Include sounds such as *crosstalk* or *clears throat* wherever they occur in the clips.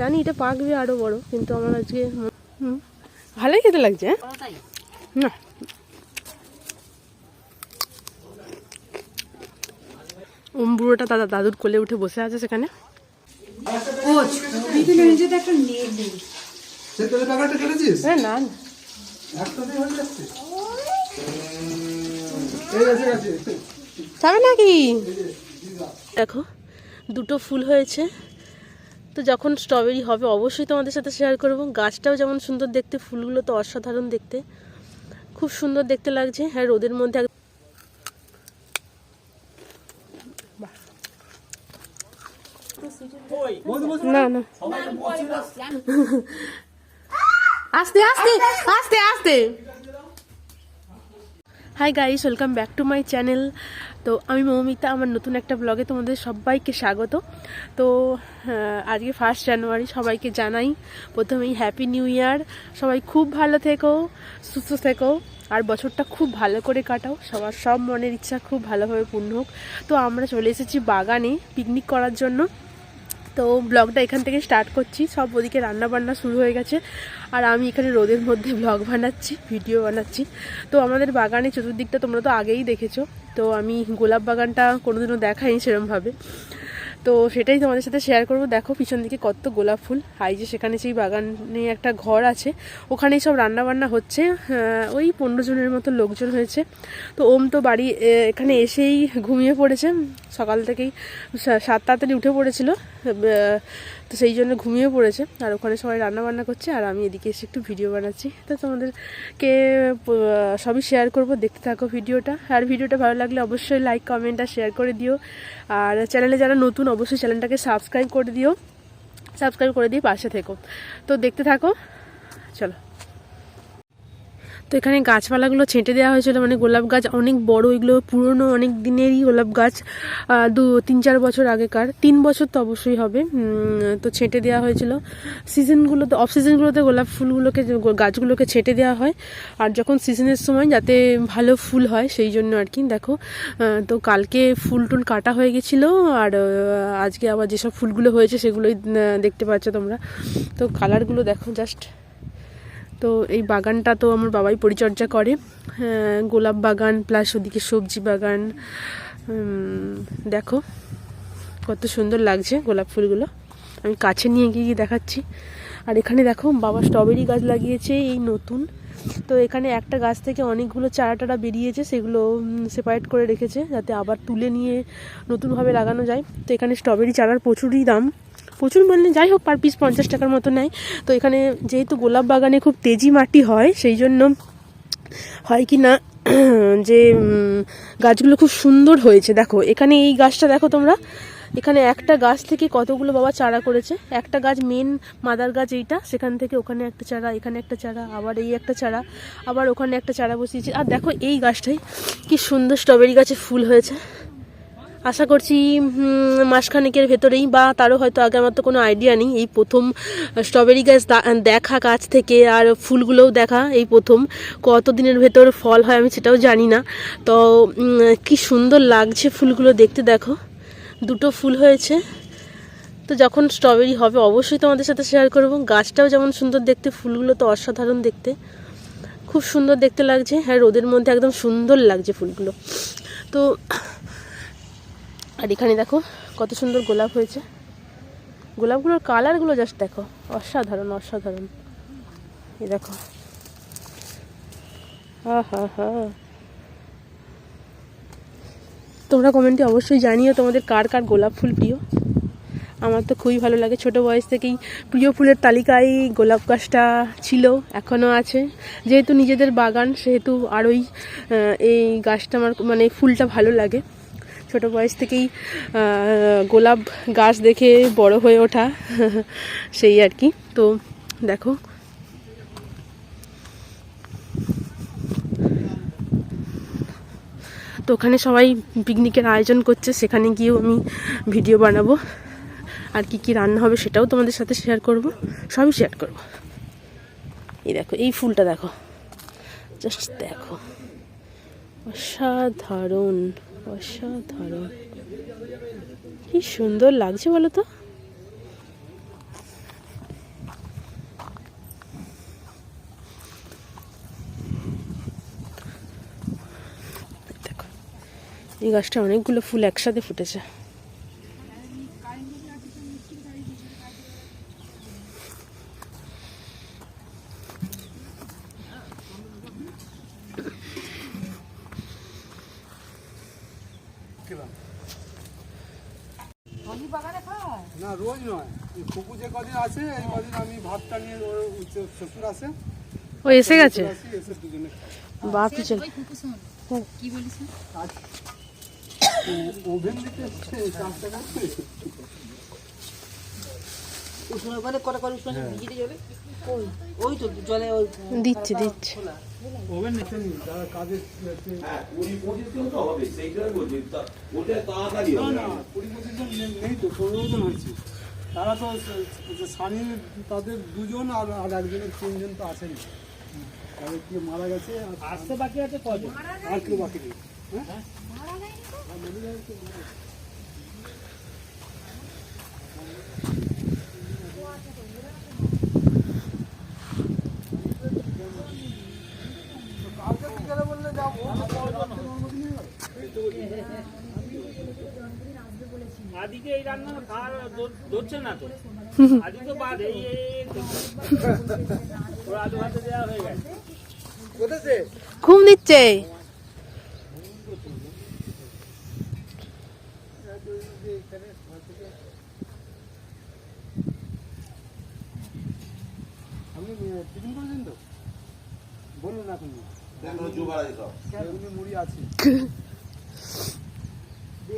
জানি এটা পাকবে আরও বড় কিন্তু আমার আজকে হুম। ভালোই খেতে লাগছে হ্যাঁ? না। ওম বুড়োটা দাদা দাদুর কোলে উঠে বসে আছে সেখানে। হ্যাঁ না যাবে নাকি? দেখো দুটো ফুল হয়েছে। তো যখন স্ট্রবেরি হবে অবশ্যই তোমাদের সাথে শেয়ার করব গাছটাও যেমন সুন্দর দেখতে ফুলগুলো তো অসাধারণ দেখতে। খুব সুন্দর দেখতে লাগছে। হ্যাঁ রোদের মধ্যে না না। আস্তে আস্তে আস্তে আস্তে। Hi guys welcome back to my channel তো আমি মৌমিতা, আমার নতুন একটা ব্লগে তোমাদের সবাইকে স্বাগত। তো আজকে ফার্স্ট জানুয়ারি সবাইকে জানাই প্রথমেই হ্যাপি নিউ ইয়ার সবাই খুব ভালো থেকো, সুস্থ থেকো, আর বছরটা খুব ভালো করে কাটাও। সবার সব মনের ইচ্ছা খুব ভালোভাবে পূর্ণ হোক। তো আমরা চলে এসেছি বাগানে পিকনিক করার জন্য। তো ব্লগটা এখান থেকে স্টার্ট করছি। সব ওদিকে রান্না বান্না শুরু হয়ে গেছে। আর আমি এখানে রোদের মধ্যে ব্লগ বানাচ্ছি, ভিডিও বানাচ্ছি। তো আমাদের বাগানে চতুর্দিকটা তোমরা তো আগেই দেখেছ। তো আমি গোলাপ বাগানটা কোনোদিনও দেখাইনি সেরমভাবে। তো সেটাই তোমাদের সাথে শেয়ার করব। দেখো পিছন দিকে কত গোলাপ ফুল। হাই যে সেখানে সেই বাগানে একটা ঘর আছে ওখানেই সব রান্না বান্না হচ্ছে ওই পনেরো জনের মতো লোকজন হয়েছে। তো ওম তো বাড়ি এখানে এসেই ঘুমিয়ে পড়েছে। সকাল থেকেই সাত তাড়াতাড়ি উঠে পড়েছিল। তো সেই জন্য ঘুমিয়ে পড়েছে। আর ওখানে সবাই রান্না বান্না করছে, আর আমি এদিকে এসে একটু ভিডিও বানাচ্ছি। তো তোমাদেরকে সবই শেয়ার করব, দেখতে থাকো ভিডিওটা আর ভিডিওটা ভালো লাগলে অবশ্যই লাইক কমেন্ট আর শেয়ার করে দিও। আর চ্যানেলে যারা নতুন, অবশ্যই চ্যানেলটাকে সাবস্ক্রাইব করে দিও। সাবস্ক্রাইব করে দিয়ে পাশে থেকো। তো দেখতে থাকো। চলো। তো এখানে গাছপালাগুলো ছেঁটে দেওয়া হয়েছিল মানে গোলাপ গাছ অনেক বড়, এগুলো পুরনো অনেক দিনেরই গোলাপ গাছ দু, তিন, চার বছর আগেকার। তিন বছর তো অবশ্যই হবে তো ছেঁটে দেওয়া হয়েছিল। সিজনগুলোতে অফ সিজনগুলোতে গোলাপ ফুলগুলোকে, গাছগুলোকে ছেঁটে দেওয়া হয়। আর যখন সিজনের সময় যাতে ভালো ফুল হয়, সেই জন্য আর কি, দেখো। তো কালকে ফুল টুল কাটা হয়ে গেছিল, আর আজকে আবার যেসব ফুলগুলো হয়েছে, সেগুলোই দেখতে পাচ্ছ তোমরা। তো কালারগুলো দেখো জাস্ট তো এই বাগানটা তো আমার বাবাই পরিচর্যা করে। হ্যাঁ, গোলাপ বাগান প্লাস ওদিকে সবজি বাগান। দেখো কত সুন্দর লাগছে গোলাপ ফুলগুলো। আমি কাছে নিয়ে গিয়ে গিয়ে দেখাচ্ছি। আর এখানে দেখো বাবা স্ট্রবেরি গাছ লাগিয়েছে এই নতুন। তো এখানে একটা গাছ থেকে অনেকগুলো চারা টারা বেরিয়েছে সেগুলো সেপারেট করে রেখেছে যাতে আবার তুলে নিয়ে নতুনভাবে লাগানো যায়। তো এখানে স্ট্রবেরি চারার প্রচুরই দাম। প্রচুর মানে যাই হোক পার পিস পঞ্চাশ টাকার মতো নেয়। তো এখানে যেহেতু গোলাপ বাগানে খুব তেজি মাটি হয়, সেই জন্য হয় কি না, *clears throat* যে গাছগুলো খুব সুন্দর হয়েছে। দেখো, এখানে এই গাছটা দেখো তোমরা, এখানে একটা গাছ থেকে কতগুলো বাবা চারা করেছে? একটা গাছ মেন মাদার গাছ এইটা, সেখান থেকে ওখানে একটা চারা, এখানে একটা চারা, আবার এই একটা চারা, আবার ওখানে একটা চারা বসিয়েছে। আর দেখো এই গাছটাই কি সুন্দর স্ট্রবেরি গাছে ফুল হয়েছে। আশা করছি মাসখানেকের ভেতরেই বা তারও হয়তো আগে আমার তো কোনো আইডিয়া নেই। এই প্রথম স্ট্রবেরি গাছ দেখা গাছ থেকে আর ফুলগুলোও দেখা এই প্রথম। কত দিনের ভেতর ফল হয় আমি সেটাও জানি না। তো কি সুন্দর লাগছে ফুলগুলো দেখতে, দেখো। দুটো ফুল হয়েছে। তো যখন স্ট্রবেরি হবে, অবশ্যই তোমাদের সাথে শেয়ার করব। গাছটাও যেমন সুন্দর দেখতে, ফুলগুলো তো অসাধারণ দেখতে। খুব সুন্দর দেখতে লাগছে। হ্যাঁ রোদের মধ্যে একদম সুন্দর লাগছে ফুলগুলো। তো আর এখানে দেখো কত সুন্দর গোলাপ হয়েছে। গোলাপগুলোর কালারগুলো জাস্ট দেখো, অসাধারণ অসাধারণ। এই দেখো। তোমরা কমেন্টে অবশ্যই জানিও তোমাদের কার কার গোলাপ ফুল প্রিয়। আমার তো খুবই ভালো লাগে, ছোট বয়স থেকেই প্রিয় ফুলের তালিকায় গোলাপ গাছটা ছিল, এখনও আছে। যেহেতু নিজেদের বাগান, সেহেতু আরোই এই গাছটা আমার মানে ফুলটা ভালো লাগে। ছোট বয়স থেকেই গোলাপ গাছ দেখে বড় হয়ে ওঠা, *laughs* সেই আর কি। তো দেখো। তো ওখানে সবাই পিকনিকের আয়োজন করছে, সেখানে গিয়েও আমি ভিডিও বানাবো। আর কি কি রান্না হবে সেটাও তোমাদের সাথে শেয়ার করব, সবই শেয়ার করব। এই দেখো, এই ফুলটা দেখো। জাস্ট দেখো। অসাধারণ। অসাধারণ। কি সুন্দর লাগছে বলো তো? এই গাছটা অনেকগুলো ফুল একসাথে ফুটেছে। নয় যে কদিন আছে এই কদিন আমি ভাতটা নিয়ে ওর শ্বশুর আছে। ও এসে গেছে? এসে দুজনে বাপ চল কি বলিস ও- ওভেন দিতে উষ্ণ মানে কটা করে উষ্ণ ভিজিতে যাবে? ওই ওই তো জলে ওই দিচ্ছে দিচ্ছে। ওভেন নিতে নি কাজে যাচ্ছে। কুড়ি পঁচিশ জন তো হবে সেইটাই বলছি ওটা তাড়াতাড়ি না হবে। না কুড়ি পঁচিশ জন নেই- নেই তো পনেরো জন হয়েছে। তারা তো স্বামী তাদের দুজন আর আর একজনের তিনজন তো আসেনি। তাদের কি মারা গেছে আর- আসতে বাকি আছে কজন? আর কেউ বাকি নেই। হ্যাঁ? কালকে আদিকে এই রান্না খাওয়ার ধরছে না তো। আদি তো বাদ এই এই- এই তো। ওর আলু ভাতে দেওয়া হয়ে গেছে। ঘুম দিচ্ছে আপনি টিফিন করেছেন তো? বলুন বেগুনি মুড়ি আছে। *laughs*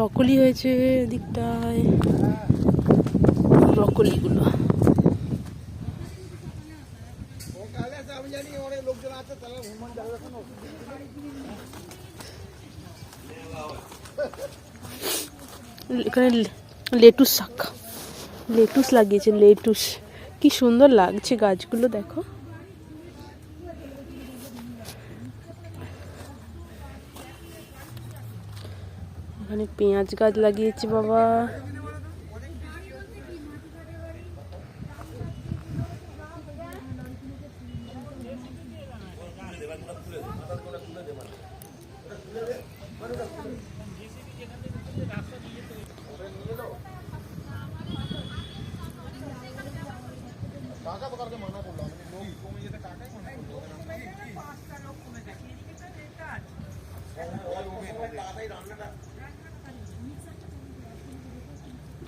ব্রকলি হয়েছে দিকটায় ব্রকলিগুলো। এখানে লেটুস শাক। লেটুস লাগিয়েছে, লেটুস। কি সুন্দর লাগছে গাছগুলো, দেখো। এখানে পেঁয়াজ গাছ লাগিয়েছে বাবা।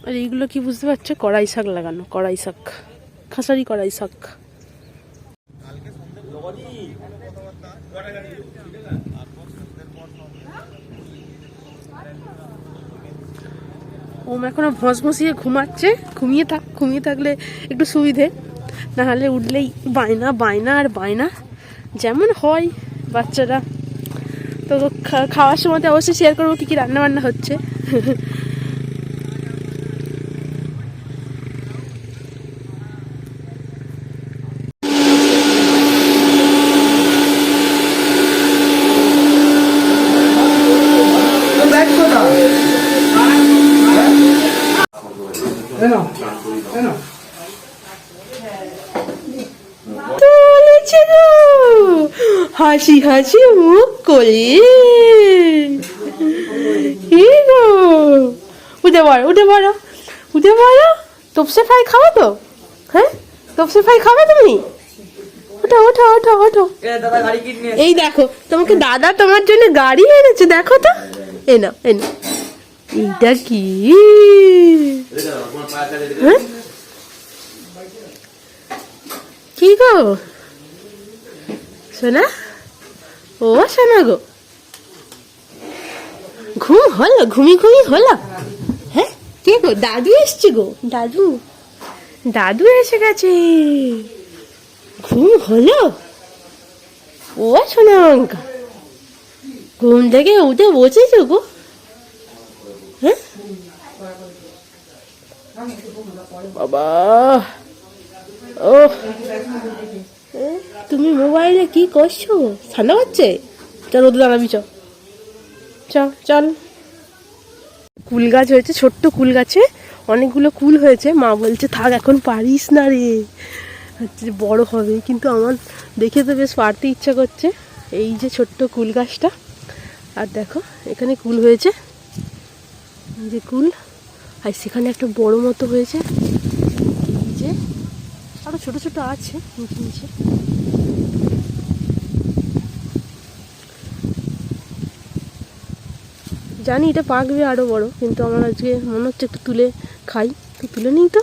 আর এইগুলো কি বুঝতে পারছ? কড়াই শাক লাগানো, কড়াই শাক। খাসারি কড়াই শাক। ওম এখনও ভস ভসিয়ে ঘুমাচ্ছে। ঘুমিয়ে থাক, ঘুমিয়ে থাকলে একটু সুবিধে। নাহলে উঠলেই বায়না বায়না আর বায়না। যেমন হয় বাচ্চারা। তো খাওয়ার সময় অবশ্যই শেয়ার করব কী কী রান্নাবান্না হচ্ছে এই নাও, এই নাও। চলেছে গো হাসি হাসি মুখ করে কি গো? উঠে পড়ো উঠে পড়ো উঠে পড়ো। তপসে ফ্রাই খাবে তো? হ্যাঁ? তপসে ফ্রাই খাবে তুমি? ওঠো ওঠো ওঠো ওঠো। এই দেখো তোমাকে দাদা তোমার জন্য গাড়ি এনেছে দেখো তো। এ না এ না এইটা কি? হ্যাঁ? কি গো? সোনা? ও সোনা গো। ঘুম হলো ঘুমি ঘুমি হলো। হ্যাঁ? কে গো? দাদু এসছে গো? দাদু। দাদু এসে গেছে। ঘুম হলো? ও সোনা অঙ্কা। ঘুম থেকে উঠে বসেছো গো? হ্যাঁ? বাবা ও। তুমি মোবাইলে কি করছ? ঠান্ডা পাচ্ছে চল রোদে দাঁড়াবি, চ। চল। কুল গাছ হয়েছে, ছোট্ট কুল গাছে। অনেকগুলো কুল হয়েছে। মা বলছে, থাক, এখন পারিস না রে। হচ্ছে বড় হবে, কিন্তু আমার দেখে তো বেশ পারতে ইচ্ছা করছে। এই যে ছোট্ট কুল গাছটা। আর দেখো, এখানে কুল হয়েছে। যে কুল। আর সেখানে একটা বড় মতো হয়েছে। ছোট ছোট আছে নিচে নিচে। জানি এটা পাকবে আরও বড় কিন্তু আমার আজকে মনে হচ্ছে একটু তুলে খাই। তো তুলে নিই তো।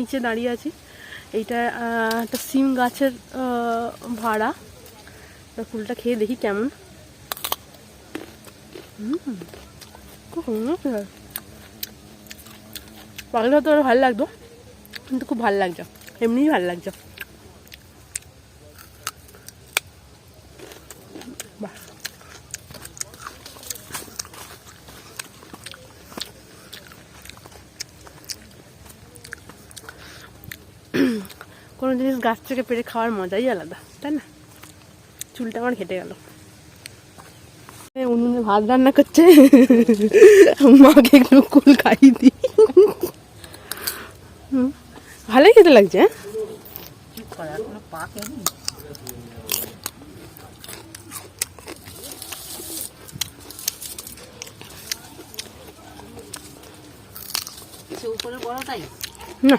নিচে দাঁড়িয়ে আছি। এইটা একটা সিম গাছের ভাড়া। ফুলটা খেয়ে দেখি কেমন। হুম, খুব খেতে। হয়তো ভালো লাগতো, কিন্তু খুব ভালো লাগছে এমনিই ভালো লাগছে। কোনো জিনিস গাছ থেকে পেরে খাওয়ার মজাই আলাদা, তাই না? চুলটা আমার হেঁটে গেল। উনুনে ভাত রান্না করছে, মাকে একটু কুল খাইয়ে দিই। হুম, ভালোই খেতে লাগছে হ্যাঁ? না।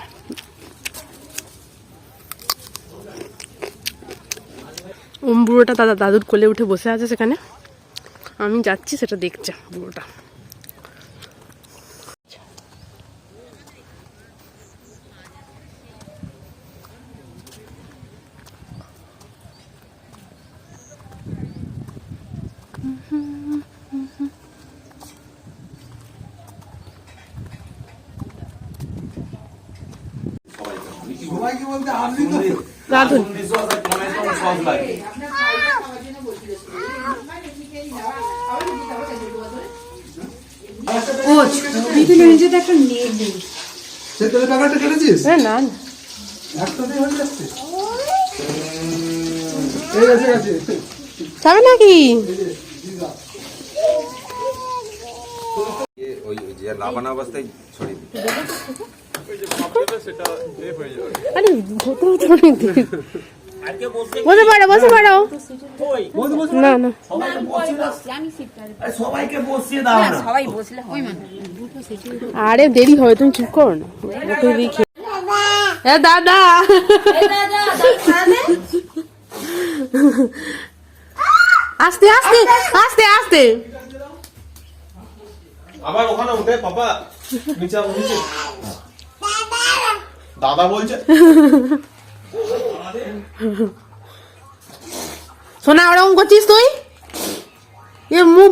বুড়োটা দাদা দাদুর কোলে উঠে বসে আছে সেখানে। আমি যাচ্ছি সেটা দেখছে বুড়োটা। সবাইকে বলতে আপনি তো। সে তোর কেটেছিস? হ্যাঁ না না। একটাতেই হয়ে যাচ্ছে। এই আছে আছে যাবে নাকি? ওই যে লাবানা অবস্থায় ছড়িয়ে দিই আরে হতে হতে অনেক দিন। বসে পারো বসে পারো না না। আরে সবাইকে বসিয়ে দাও না। সবাই বসলে হয় দেরি হবে তুমি চুপ করো না। হ্যাঁ দাদা। আস্তে আস্তে আস্তে আস্তে। আবার ওখানে উঠে পাপা নিচে নিচে দাদা বলছে। সোনা ওরকম করছিস তুই? এ মুখ